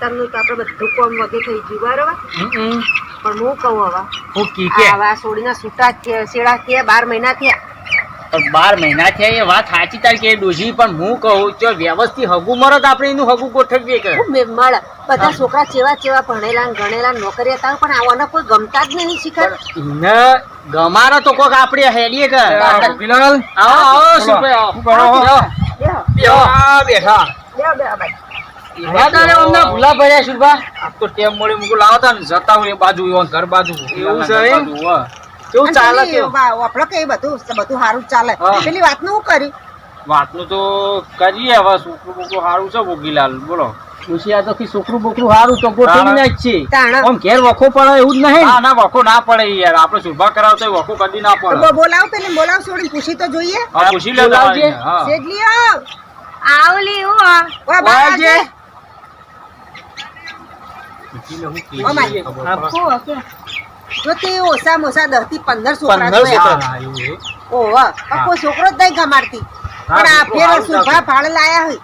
અત્યારનું તો આપણે બધું કોમ વગે થઈ ગયું બરાબર? પણ હું કહું હવા હું કી? કે આવા સોડીના સૂટા કે શેડા કે બાર મહિના થયા. પણ બાર મહિના થયા એ વાત સાચી તારી કે ડોઝી પણ હું કહું જો વ્યવસ્થિત હગું મરત આપણે એનું હગું ગોઠવીએ કે? મળે બધા છોકરા ચેવા ચેવા ભણેલા ને ગણેલા નોકરી હતા પણ આવાના કોઈ ગમતા જ નહીં શીખર. ને ગમારો તો કોક આપણે હેડીએ કે? બિલાલ આવો આવો શું બેઠા બેહો ભાઈ. એવા તારે અમને ભૂલા પડ્યા શુભા આ તો ટેમ મળી મૂકું લાવતા ને જતા હોય એ બાજુ ઘર બાજુ એવું છે એમ? કેવું ચાલે પેલી કેવું? વા- વાપરો કે એ બધું બધું સારું ચાલે પેલી વાતનું હું કર્યું વાતનું તો કરીએ હવે છોકરું બોકરું સારું છે બોલો તો છોકરું બોકરું સારું તો ગોઠવીને જ છે આમ ઘેર વખો પડે એવું જ નહીં ના ના વખો ના પડે યાર આપણે શુભા કરાવતો હોય વખો કદી ના પડે બોલાવ પેલી બોલાવ પૂછી તો જોઈએ હા પૂછી લે બોલાવજે. તમારી, હા. આવલી હું આ. ઓય બહાર બોલાવજે. આવજે. પૂછી લે, હું કીધું ઓ માય. ખબર હા. પડે. હું કે. જો તે ઓછામાં ઓછા દસથી પંદર છોકરા જ નહીં ગમાડતી પણ આ છોકરો ફેર સુભા જ લાયા હોય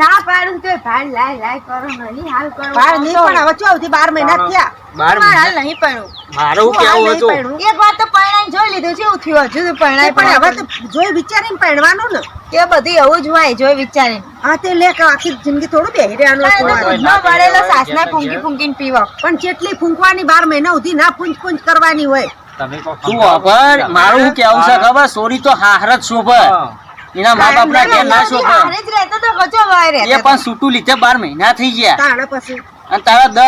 ના પાડું તો ભાઈ લાય લાય કરો નહીં હાલ કરો. ભાડ નહીં પણ હવે ચો બાર મહિના જ થયા. બાર તમારે હાલ નહીં પડ્યું મારે હું શું હાલ કેવું હતું? એક વાર તો પરણાઈને જોઈ લીધું છે થયું હજુ તો પરણાય પણ હવે તો જોઈ વિચારીને પરણવાનું ને. એ બધું એવું જ હોય જોઈ વિચારીને. હા તે લે આખી જિંદગી થોડું બેહી રહેવાનું વળેલો સાસના ફૂંકી ફૂંકીને પીવો. પણ જેટલી ફૂંકવાની બાર મહિના સુધી ના પૂંજ પૂંજ કરવાની હોય. તમે તું ખબર મારું કેવું છે ખબર? સોરી તો હાર જ શોભે. હા. એના મા બાપ ના ઘેર ના છોકરો હારે જ રહેતો તો કચો વાય એ પણ છૂટું લીધે બાર મહિના થઈ ગયા. તાણે પછી. અને તારા દ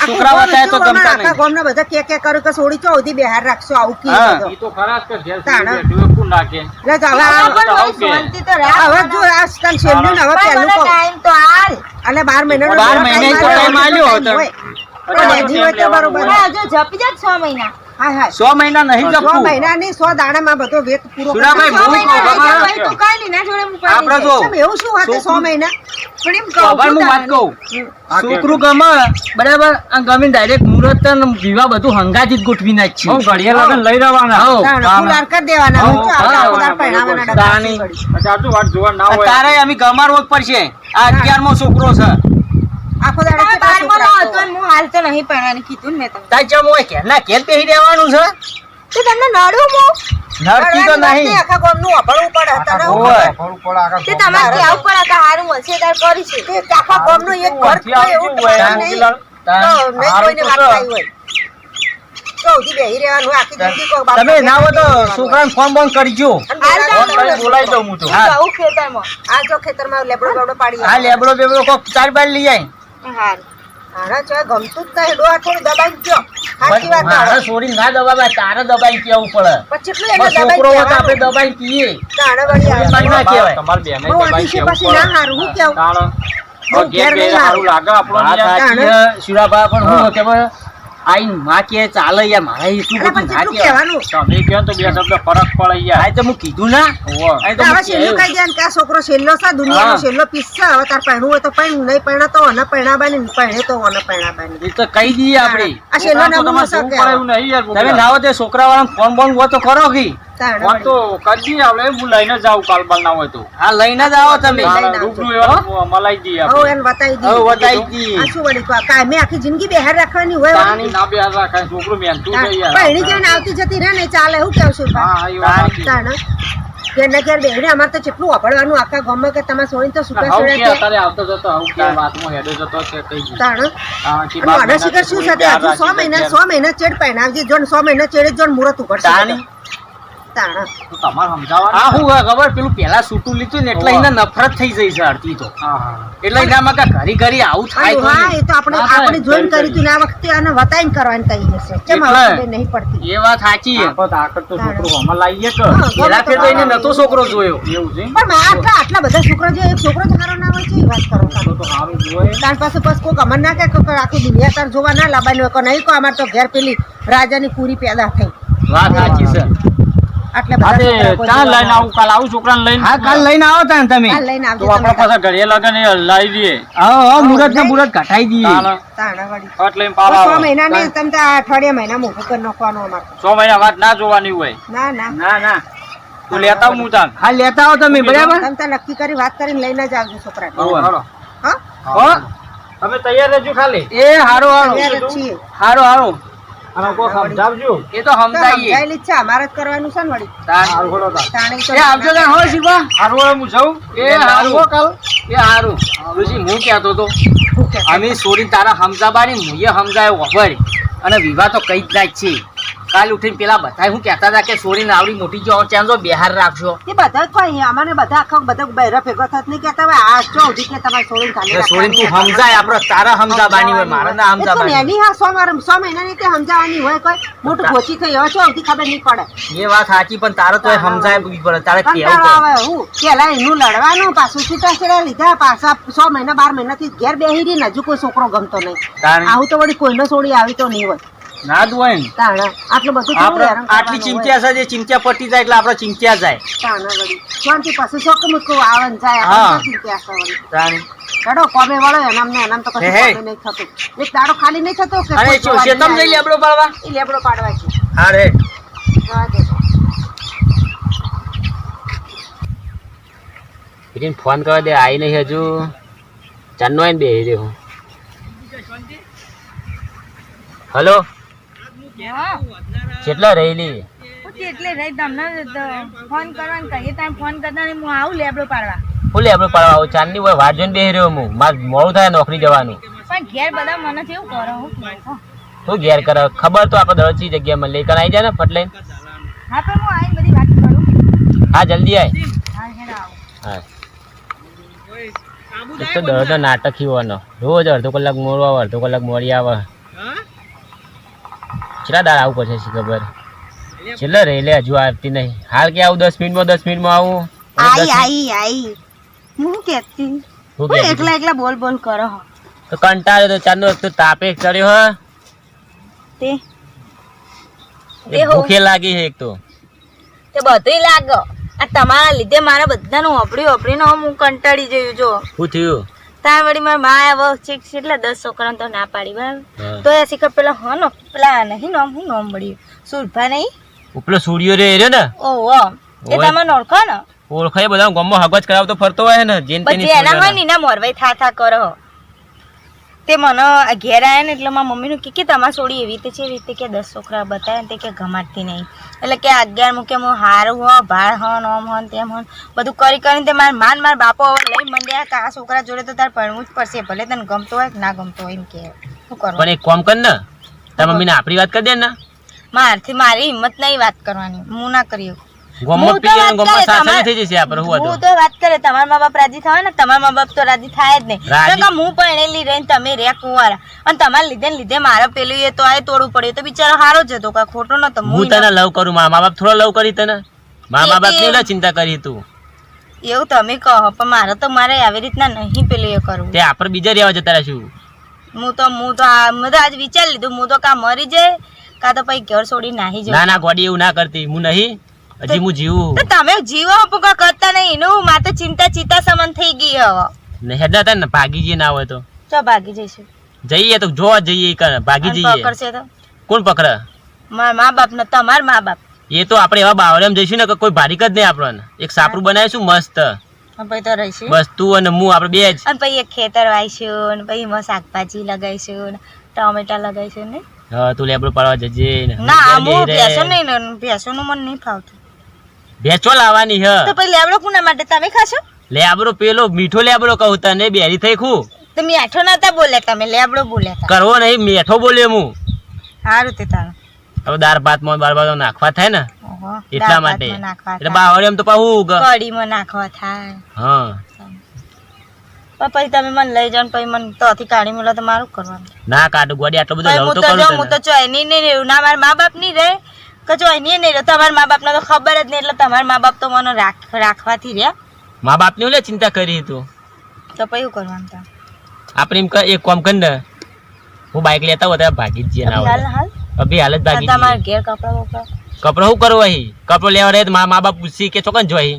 છોકરા વતાય તો ગમતા નહીં. ગામના બધા કે કે કર્યું કે સોડી ચો સુધી બહાર રાખશો આવું કી હા. તો. ખરા કે ઘેર તાણે. સુધી બેઠું હોય, કોણ નાખે. લે હવે આ આ- પણ આવું મારી કે? શાંતિ તો રાખ હવે જો આ તને છેલ્લું ને હવે પહેલું મને ટાઈમ તો હાલ. અને બાર મહિનાનો બાર થોડો મહિને તો આલ્યો, આલ્યો હતો. પણ હજી હોય તો બરોબર. હજુ જપી જાય છ મહિના. સો મહિના નહીં જપવું મહિના નહીં સો દાડામાં બધો વેત પૂરો સુરાભાઈ, હું કહું, હું આપણે જો એવું શું વાત છે સો છોકરું- મહિના? પણ એમ કહું ખબર હું વાત કહું. હા, છોકરું ગમે બરાબર? આ ગમે ડાયરેક્ટ મુહૂર્ત વિવાહ બધું હંગાથી જ ગોઠવી હું ઘડિયા લગન લઈ રહેવાના. હઉ. તાણે તાણે. દેવાના. હું હા, તારે અમે ગમારવો જ પડશે. આ અગિયારમો છોકરો છે. આખો દાડો છોકરા હતો ને હું હાલ તો નહીં પરણવાની કીધું ને મેં તમને. તાર ચમ હોય ઘેરના ઘેર બેસી રહેવાનું છે. તો તમને નડું મો નડતી તો નહીં. આખા ગામનું વાપરવું પડે તને હું ઓય. આખા તે તમારે કેવું પડે કે હારું મળશે તાર કરીશું તે આખા ગામનું એક ઘર તો એવું નહીં. તો મેં કોઈને વાત. થઈ હોય. તમે ના હો તો છોકરાને ફોન બોન કરજો બોલાવો દઉં. હું તો. ખેતરમાં. આ જો ખેતરમાં લેબડો બેબડો પાડી આ લેબડો બેબડો કોક ચાર બાર લઈ આય. હારું. ગમતું જ નહીં. ડોહા થોડું દબાઈ ગયો. સાચી વાત મારે તારે. છોડી ના દબાવે તારે દબાઈ કેવું પડે? પણ કેટલું એને દબાઈ છોકરો હોય તો આપણે દબાઈ પીએ તાણે વળી આવે. ના કહેવાય. તમારે બેને દબાઈ કેવું પછી ના હારું, હું કેવું? ઘેર ઘેર લાગે આપણો પણ હું કે ભાઈ આઈને માં કે ચાલે યાર મારે એટલું શું બધું ના. કહેવાનું? તમે કહો તો બે શબ્દ ફરક પડે યાર આ તો હું કીધું ના. આ તો હવે છેલ્લું. કહી દે કે આ છોકરો છેલ્લો છે દુનિયાનો. છેલ્લો પીસ છે હવે તાર પહેણું હોય તો પહેણું નહીં પહેણા તો ઓને પહેણાબાની ને પહેણે તો અને પહેણા બાની એ તો કહી દઈએ આપણે આ છેલ્લો નમૂનો છે યાર તમે લાવો ના તે છોકરા વાળા ફોન બોન હોય તો કરો કી વાત તો કદી આપણે હું લઈને જાઉં કાલ બાલ ના હોય તો હા લઈને જ આવો તમે તાણે. રૂબરૂ એવો મલાઈ દી આપણે. એને બતાઈ દી દીધું બતાઈ દી આ શું વળી કહો, કાયમે આખી જિંદગી બહાર રાખવાની હોય તાણી. ના બે રાખાય છોકરું મહેનતું જઈ યાર પહેણી જઈને આવતી જતી રહે ને ચાલે હું કેવ છું હા હા એ વાત. તાણે ઘેર ને અમારે તો કેટલું વાપરવાનું આખા ગામમાં કે તમારે સોળી તો સુકા કે છે અત્યારે આવતો જતો હાઉ કે વાતમાં હેડો જતો છે કઈ. હા, કે બાપ શિખર શું હજુ રાખી મહિના છે. સો મહિના ચેડ પહેણાવજે જો ને સો મહિના ચેડે જો મુરત તાણી. તાણે. તો તમારે સમજાવવાનું. હા હું ખબર પેલું પેલા સૂટું લીધું ને એટલે એને નફરત થઈ જઈ છે અડધી તો. હા, હા. એટલે એનામાં કે ઘરી ઘરી આવું થાય હા એ તો આપણે આપણે જોઈન કરી કરી હતું ને આ વખતે આને વતાઈને કરવાની કહી હશે કેમ એટલે. નહીં પડતી? એ વાત સાચી છે. આખો તો તો છોકરું હમણાં લાવીએ કે પેલા ફેર તો એને નતો છોકરો જોયો. એવું છે? પણ આટલા આટલા બધા છોકરા જો એક છોકરો જ ના હોય છે એ વાત કરો તો તો સારું જોઈએ તાર પાસે બસ કોક અમર ના કે આખી દુનિયા તાર જોવા ના લાવવાની હોય કે નહીં કો અમાર તો ઘેર પેલી રાજાની પૂરી પેદા થઈ. વાત સાચી છે. લઈને ના આવું કાલ આવું છોકરાને લઈને? હા કાલ લઈને આવો તા તમે. કાલ લઈને આવજો તો આપણા પાસે ઘરે લગન લાવી દઈએ. હા હા મુરત ને મુરત ઘટાઈ દઈએ. તાણે તાણા વળી. અટ લઈને પાલ છ મહિના ને તમે તો અઠવાડિયા મહિના મોટું કરી નાખવાનું અમારે. સો મહિના વાત ના જોવાની હોય. ના ના. ના ના. તું લેતા આવ હું તાન હા લેતા આવો તમે બરાબર? તમે તો નક્કી કરી વાત કરીને લઈને જ આવજો છોકરા હા? તમે તૈયાર રહેજો ખાલી. એ હારો હારો. હારો હારો. અને કો સમજાવજો. એ તો સમજાઈએ સમજાયેલી છે અમારે જ કરવાનું છે ને વળી. તાર. તાણે તો એ આવજો ને હો શિવા. હારું હું જાઉં. એ હારું. કાલ એ હારું. ઋષિ હું કહેતો તો અમે છોડી તારા સમજાબાની મુએ સમજાયો વફર. અને વિવાહ તો કઈ જ ના છે. કાલ ઉઠીને પેલા બધા હું કહેતા હતા કે છોડીને આવડી મોટી જો ચાંદો બિહાર રાખજો. એ બધા કોઈ અમારે બધા આખા બધા બહેરા ભેગા થત નહીં કહેતા હોય આ જો ઉઠી કે તમારે છોડીને ખાલી એટલે તું સમજાય આપણો તારા સમજાબાની હોય મારા ના સમજા બાની એની હા સો મારે સો મહિનાની તે સમજાવવાની હોય કોઈ. મોટું ગોચી થઈ હોય છો ઉઠી ખબર નહીં પડે. એ વાત સાચી પણ તારો તો સમજાય પડે તારે કેવું આવે હું પેલા એનું લડવાનું પાછું છૂટા છેડા લીધા પાછા સો મહિના બાર મહિનાથી ઘેર બેહી રહી નજુ હજુ કોઈ છોકરો ગમતો નહીં. આવું તો વળી કોઈનો સોડી આવી તો નહીં હોય. ના ને. તાણે આટલું બધું આટલી ચિંત્યા છે જે ચિંત્યા પટી જાય એટલે આપણે ચિંત્યા જાય. તાણા તાણે વળી. શાંતિ પાછું શોક મૂકવું આવન જાય હા. આપણે શું ચિંતા છે વળી? તારે ચડો કોમે વાળો એનામ ને એનામ તો કશું. કોમે નહીં થતું. એક દાડો ખાલી નહીં થતો કે અરે છો શેતમ જઈ લેબડો પાડવા? ઈ લેબડો પાડવા છે. હા રે. જવા ફોન કરવા દે આવી નહીં હજુ. ચાંદનો આવીને બેસી રહ્યો. હલો? કેટલા રહેલી? એટલે રહી તમને ફોન કરવાનું કહીએ તમે ફોન કરતા હું આવું લેબડો પાડવા. હું લેબડો આપણે પાડવા આવું ચાંદની હોય વાટ જોઈને બેસી રહ્યો હું. મારે મોડું થાય નોકરી જવાનું. પણ ઘેર બધા મને કેવું કરો હું શું ઘેર કરે? ખબર તો આપણે દરજી જગ્યા મળે કણ આવી જાય ને ફટ લઈને. હા પણ હું આવીને બધી વાત કરું. હા જલ્દી આય. હા હેડ આવું. હા. એક તો દરરોજ નાટક હોવાનો રોજ અડધો કલાક મોડવા આવે અડધો કલાક મોડી આવે. કેટલા દાડા આવવું પડશે શી ખબર? છેલ્લે રે લે હજુ આવતી નહીં. હાલ કે આવું દસ મિનિટમાં દસ મિનિટમાં આવું? આઈ આઈ આઈ. હું કેતી? હું એકલા એકલા બોલ બોલ કરો. તો કંટાળ્યો તો ચાંદનો તો તાપે ચડ્યો હ. તે? ભૂખે લાગી છે એક તો. તે બધુંય લાગો. આ તમારા લીધે મારા બધાનું હોપડી હોપડીને હું કંટાળી જયું જો શું થયું? તાર વળી મારા મા આવો ચીક એટલે દસ છોકરાને તો ના પાડી બરાબર? તો એ શીખર પેલા હા નો પેલા નહીં નોમ હું નોમ મળ્યું સુરભા નહીં? ઉપલો સૂર્યો રે રહ્યો ને? ઓહો એ ઓય. તમે ઓળખો ને? ઓળખાય બધા ગમો હગજ કરાવતો ફરતો હોય ને જેન તેની એના હોય ને ના મોરવાઈ થા થા કરો. તે મને ઘેર આવ્યા ને એટલે મારા મમ્મીનું કે કે તમારા છોડી એવી રીતે છે એવી રીતે કે દસ છોકરા બતાવ્યા ને તે કે ગમાડતી નહીં. એટલે કે અગિયાર મૂકે હું હારું હો ભાર હો ઓમ હો તેમ હોન બધું કરી કરીને તે મારા માન મારા બાપો હવે લઈ મંડ્યા કે આ છોકરા જોડે તો તારે ભણવું જ પડશે ભલે તને ગમતો હોય કે ના ગમતો હોય એમ કે. શું કરવું પણ એક કામ કર ને તારા મમ્મીને આપણી વાત કરી દે ને. મારથી મારી હિંમત નહીં વાત કરવાની હું ના કરી શકું. ગામમાં પીએ ને વાત સાસરી થઈ જશે આપણે શું હું તો વાત કરે તમારા મા બાપ રાજી થાય ને તમારા મા બાપ તો રાજી થાય જ નહીં. કારણ હું પરણેલી રહીને તમે રહ્યા કુંવારા. અને તમારા લીધે ને લીધે મારે પેલું એ તો આ તોડવું પડ્યું તો બિચારો હારો જ હતો કાંઈ ખોટો નતો હું હું તને લવ કરું મારા મા બાપ થોડો લવ કરી તને. મારા મા બાપની ચિંતા કરી તું. એવું તમે કહો પણ મારે તો મારે આવી રીતના નહીં પેલું એ કરવું. તે આપણે બીજા રહેવા જતા રહેશું. હું તો હું તો આ મેં તો આજ વિચારી લીધું હું તો કા મરી જાય કાં તો પછી ઘર છોડી નાહી ના ના ગોડી એવું ના કરતી. હું નહીં. હજી હું જીવું તો તમે જીવો પૂકા કરતા નહીં. એનું મારે ચિંતા ચિંતા સમાન થઈ ગઈ હવે. ને હેડા હતા ને ભાગી જઈએ ના હોય તો. ચો ભાગી જઈશું. જઈએ તો જોવા જઈએ કર ભાગી જઈએ. પકડશે તો? કોણ પકડે? મારા મા બાપ ને તમારા મા બાપ. એ તો આપણે એવા બાવળિયામાં જઈશું ને કે કોઈ ભારીક જ નહીં આપણને. એક સાપરું બનાવીશું મસ્ત. પછી તો રહીશું. બસ તું અને હું આપણે બે જ. અને પછી એક ખેતર વાવીશું ને પછી એમાં શાકભાજી લગાવીશું ને ટમેટા લગાવીશું ને. હા તું લેબડો પાડવા જજે ના. હું ભેંસો નહીં ને ભેંસોનું મને નહીં ફાવતું. ભેંચો લાવવાની હ. તો પછી લેબડો કોના માટે? તમે ખાશો? લેબડો પેલો મીઠો લેબડો કહું તને બેરી થઈ ખુ. તો મીઠો નતા બોલે તમે લેબડો બોલે કરવો નહીં મીઠો બોલે હું સારું તે તારું. હવે દાળ બાર બાર નાખવા થાય ને? એટલા માટે. એટલે તો નાખવા થાય. હા. પછી તમે મને લઈ જાઓ પછી મને તોથી કાઢી મળો તો મારું કરવાનું. ના કાઢું ગોડી આટલો બધો લવ હું તો તો જો કરું હું તો તને. ચોયની નહીં રહ્યું ના મારા મા બાપ નહીં રહે. કે ચોયની નહીં રહે તમારા મા બાપને તો ખબર જ નહીં એટલે તમારા મા બાપ તો મને રાખવાથી રહ્યા. મા બાપની ઓલે ચિંતા કરી તું. તો શું કરવાનું તા આપણે એમ એક કામ કર ને. હું બાઇક લેતા હોય ભાગી જ જઈએ હાલ હાલ? અભી હાલ જ ભાગી તમારા ઘેર કપડા બપડા? કપડા શું કરવું અહીં? કપડો લેવા રહે મા મા બાપ પૂછી કે ચોકન જોઈ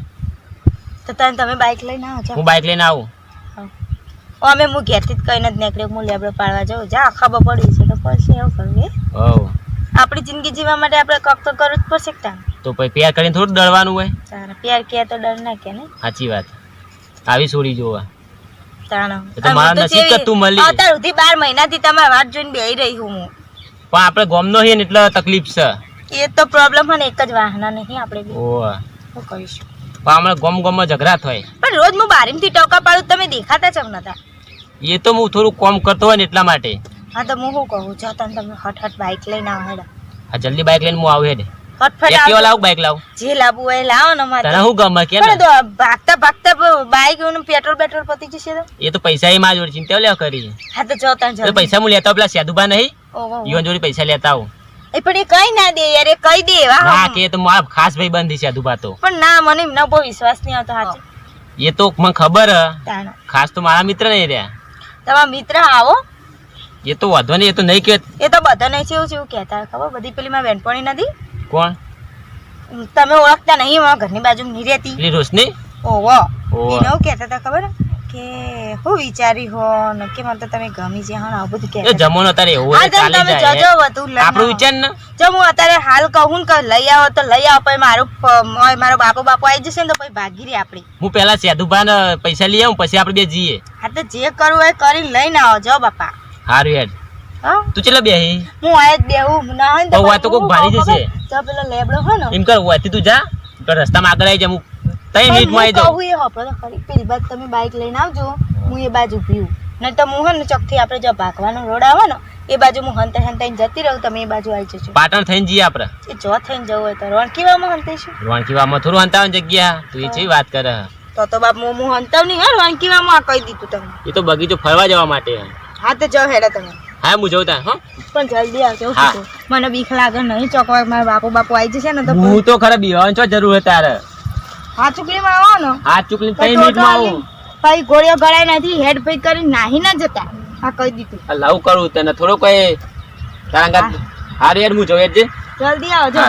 તો તને તમે બાઇક લઈને આવો હું બાઇક લઈને આવું. અમે હું ઘેરથી જ કહીને જ નીકળ્યો હું લેબડો પાડવા જાઉં. જા ખબર પડી છે તો પછી એવું કરવું હોવ. આપણી જિંદગી જીવવા માટે આપણે કક તો કરવું જ પડશે કે તાન તો પછી પ્યાર કરીને થોડું ડરવાનું હોય. તારે પ્યાર કે તો ડર ના કે ને? સાચી વાત. આવી છોડી જોવા. તાણ. તો મારા નસીબ કે તું મળી. અત્યાર સુધી બાર મહિનાથી તમારી વાત જોઈને બેહી રહી હું હું. પણ આપણે ગોમનો છીએ ને એટલે તકલીફ છે. એ તો પ્રોબ્લેમ ને એક જ વાહના નહીં આપણે બી. ઓવે શું કરીશું પણ હમણાં ગોમ ગોમમાં ઝઘડા થાય. પણ રોજ હું બારીમથી ટોકા પાડું તમે દેખાતા ચમ નતા. એ તો હું થોડું કોમ કરતો હોય ને એટલા માટે. હા તો હું શું કહું? જો તમે તમે હટ હટ બાઇક લઈને આવો હેડા. હા જલ્દી બાઇક લઈને હું આવું હેડે. ફટફટ એક્ટિવા લાવું બાઇક લાવું? જે લાવવું એ લાવો ને મારે તને શું ગમે કે ભાગતા ભાગતા બાઇકનું પેટ્રોલ પેટ્રોલ પતી જશે તો? એ તો પૈસા એ મારા જોડે ચિંતા લેવા કરી? હા તો જો તને તો પૈસા હું લેતા પેલા સેદુબા નહીં? યુવાન જોડે પૈસા લેતા આવું. એ પણ એ કઈ ના દે યાર એ કઈ દે હા કે એ તો મારા ખાસ ભાઈ બંધી છે સેદુબા તો. પણ ના મને એમનો બહુ વિશ્વાસ નહીં આવતો હાચે. એ તો મને ખબર ખાસ તો મારા મિત્ર નહીં રહ્યા. તમારા મિત્ર આવો. એ તો વાંધો નહીં એ તો નહીં કે એ તો બધા નહીં છે એવું જેવું કહેતા ખબર? બધી પેલી માં બેનપણી નથી. કોણ? તમે ઓળખતા નહીં મારા ઘરની બાજુ નહીં રહેતી. પેલી રોશની? ઓહો. એને એવું કહેતા હતા ખબર? કે હું વિચારી હો ને કે મને તો તમે ગમી છે હા આવું બધું એ કહેતા. હતા. જમવાનો તારે એવું હા તમે જજો લઈને આપણું વિચાર ને. જો હું અત્યારે હાલ કહું ને કે લઈ આવો તો લઈ આવો પછી મારું મારો બાપો બાપો આવી જશે ને તો પછી ભાગી રહી આપણી. હું પહેલા સેદુભા પૈસા લઈ આવું પછી આપણે બે જઈએ. હા તો જે કરવું હોય એ કરીને લઈને આવો જો બાપા. હારું હા? તું ચેલા બેહી? હું આયા જ બેહું. ના હોય તો હોય તો કોક ભારી જશે. જો પેલો લેબડો હોય ને. એમ કર હોયથી તું જા. તો રસ્તામાં આગળ આવી જા હું તઈ મિનિટમાં આવી જાઉં. હું એ હોપડો તો ખરી. પેલી બાજુ તમે બાઇક લઈને આવજો. હું એ બાજુ પીવું નહીં તો હું હે ને ચોકથી આપણે જો ભાગવાનો રોડ આવે ને એ બાજુ હું હંતે હંતે જતી રહું તમે એ બાજુ આવી જજો. પાટણ થઈને જઈએ આપણે. એ જો થઈને જવું હોય તો રણકીવામાં હંતાઈશું રોણકીવામાં થોડું અંતાવન જગ્યા. તું એ જેવી વાત કરે? તો તો બાપ હું હું હંતાવ નહીં હા રણકીવામાં કહી દીધું તમે એ તો બગીચો ફરવા જવા માટે. હા તો જાઓ હેડો તમે. હા હું જઉં ત્યાં હા. પણ જલ્દી આવજો હા. મને બીક લાગે નહીં ચોકવા મારા બાપુ બાપુ આવી જશે ને તો હું તો ખરા બીવાનું છો જરૂર હે તારે હા ચૂકલીમાં આવો ને. હા ચુકલી કઈ મિનિટમાં આવું? ભાઈ ગોળીઓ ગળાય નથી હેડ ફેક કરી નાહી ના જતા. હા કહી દીધું. આ લાવ કરું તને થોડો કઈ તારા હારું યાર હું જઉં યાર જલ્દી આવજો.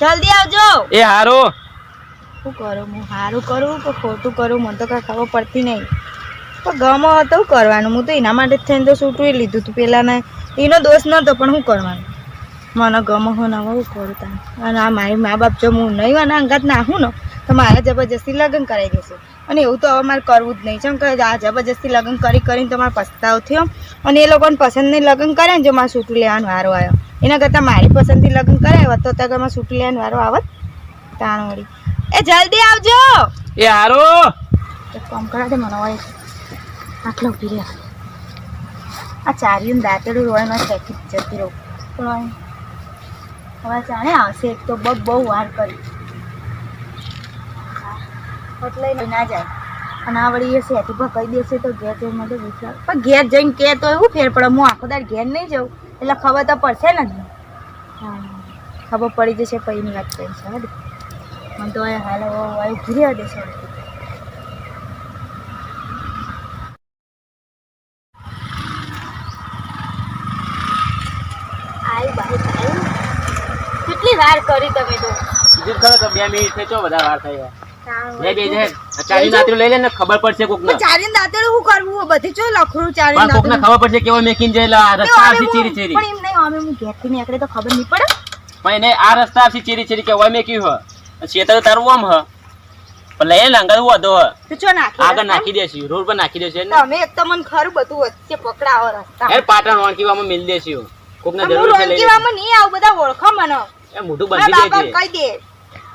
જલ્દી આવજો. એ હારો. શું કરું હું સારું કરું કે ખોટું કરું? મને તો કઈ ખબર પડતી નહીં. તો ગમો હતો શું કરવાનું. હું તો એના માટે જ થઈને તો સૂટવી લીધું હતું પેલાને એનો દોષ નહોતો પણ શું કરવાનું. મને ગમો હો ના હવે કરતા અને આ મારી મા બાપ જો હું નહીં આના અંગાત નાખું ને તો મારે જબરજસ્તી લગ્ન કરાવી દેશે. અને એવું તો હવે મારે કરવું જ નહીં. છે કે આ જબરજસ્તી લગ્ન કરી કરીને તો મારે પસ્તાવ થયો. અને એ લોકોને પસંદની લગ્ન કરે ને જો મારે સૂટું લેવાનો વારો આવ્યો. એના કરતાં મારી પસંદથી લગ્ન કરાવ્યો તો ત્યાં મારે સૂટું લેવાનો વારો આવત. તાણ વળી. એ જલ્દી આવજો! એ હારો! કામ કરાવે મને હોય આટલો ઊભી આ ચારિયું દાંતેડું રોળમાં ફેંકી જતી રહું. રોળ હવે જાણે આવશે એક તો બહુ બહુ વાર કરી. એટલે ના જાય. અને આ વળી એ સેટી પર કહી દેશે તો ઘેર જઈને મને વિચાર પણ ઘેર જઈને કે તો એવું ફેર પડે. હું આખો દાડ ઘેર નહીં જાઉં. એટલે ખબર તો પડશે ને હા. ખબર પડી જશે પૈની વાત કરી છે. મને તો હાલ હવે ઘીરી દેશે આઈ બાઈક આઈ કેટલી વાર કરી તમે તો? કીધું ખરો તો બે મિનિટ થઈ ચો બધા વાર થઈ તાણ બે બે ચારી જાય લઈ લે ને ખબર પડશે કોક ને ચારી ચારીને હું કરવું? બધી ચો લખરું ચારી પણ કોક ને ખબર પડશે કેવો આ તો રસ્તા અમે ચીરી ચીરી. પણ એમ નહીં અમે હું ઘેરથી નીકળે તો ખબર નહીં પડે. પણ એને આ રસ્તા આવશે ચીરી ચીરી કે ઓય મેક્યું હ. છેતર તારું આમ હ. પણ લઈ લે અંગર વધો હ. તો ચો નાખી આગળ નાખી દેશું રોડ પર નાખી દેશું એને. તમે એક તો મને ખરું બધું વચ્ચે પકડાવો રસ્તા. યાર પાટણ વાણકીવામાં મિલ દેશું કોક ને જરૂર છે લઈ લેશું. નહીં આવું બધા ઓળખો મને. એ મોઢું બંધી દેજે. કહી દે.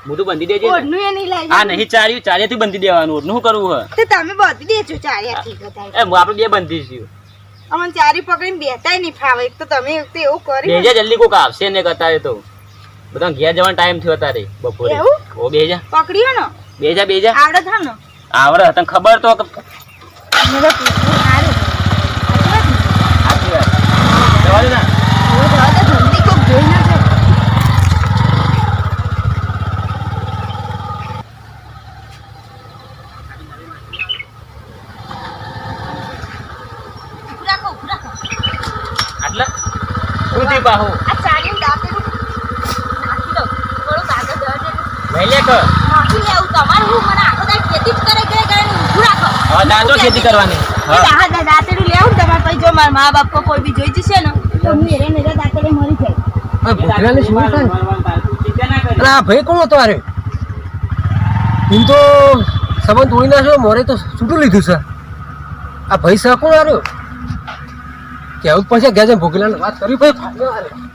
મોઢું બંધી દેજે. ઓઢનું એ નહીં લઈ આ નહીં ચાર્યું ચાર્યાથી બંધી દેવાનું ઓઢનું કરવું હ તો તમે બધી દેજો ચારિયાથી બધાય. એ આપણે બે બંધીશું અમને ચારી પકડીને બેતાય નહીં ફાવે. એક તો તમે એક તો એવું કર્યું બેજા જલ્દી કોક આવશે ને કતારે તો. બધા ઘેર જવાનો ટાઈમ થયો તારે બપોરે. ઓ બેજા પકડ્યો ને? બેજા બેજા આવડે થાય ને? આવડે તને ખબર તો કે મેં તો પૂછ્યું સારું સાચી વાત ને? સાચી વાત. જવા દે ને હવે જવા દે, જલ્દી કોક જોઈ ના જાય. ઊભું રાખો, ઊભું રાખો. આટલે શું થયું બાહુ આ ચાલીને દાંતેડું નાખી દો. થોડું કાગળ જવા દે. લઈ લે કર નાખી લેવું. તમારે હું મને આખો દાડો ખેતી જ કરે કરે કરે ને ઊભું તો ખેતી કરવાની. હા. હા દાંતેડું લેવું ને તમારે પછી જો મારા મા બાપ કોઈ બી જોઈ જશે ને તો હું એરે ને દાંતેડે મરી જાય. અરે આ ભાઈ કોણ હતો અરે એમ તો સંબંધ તોડી નાખ્યો મોરે તો છૂટું લીધું છે. આ ભાઈ સહ કોણ આવ્યો કેવું પછી જઈને ભોગીલાને વાત કરી ભાઈ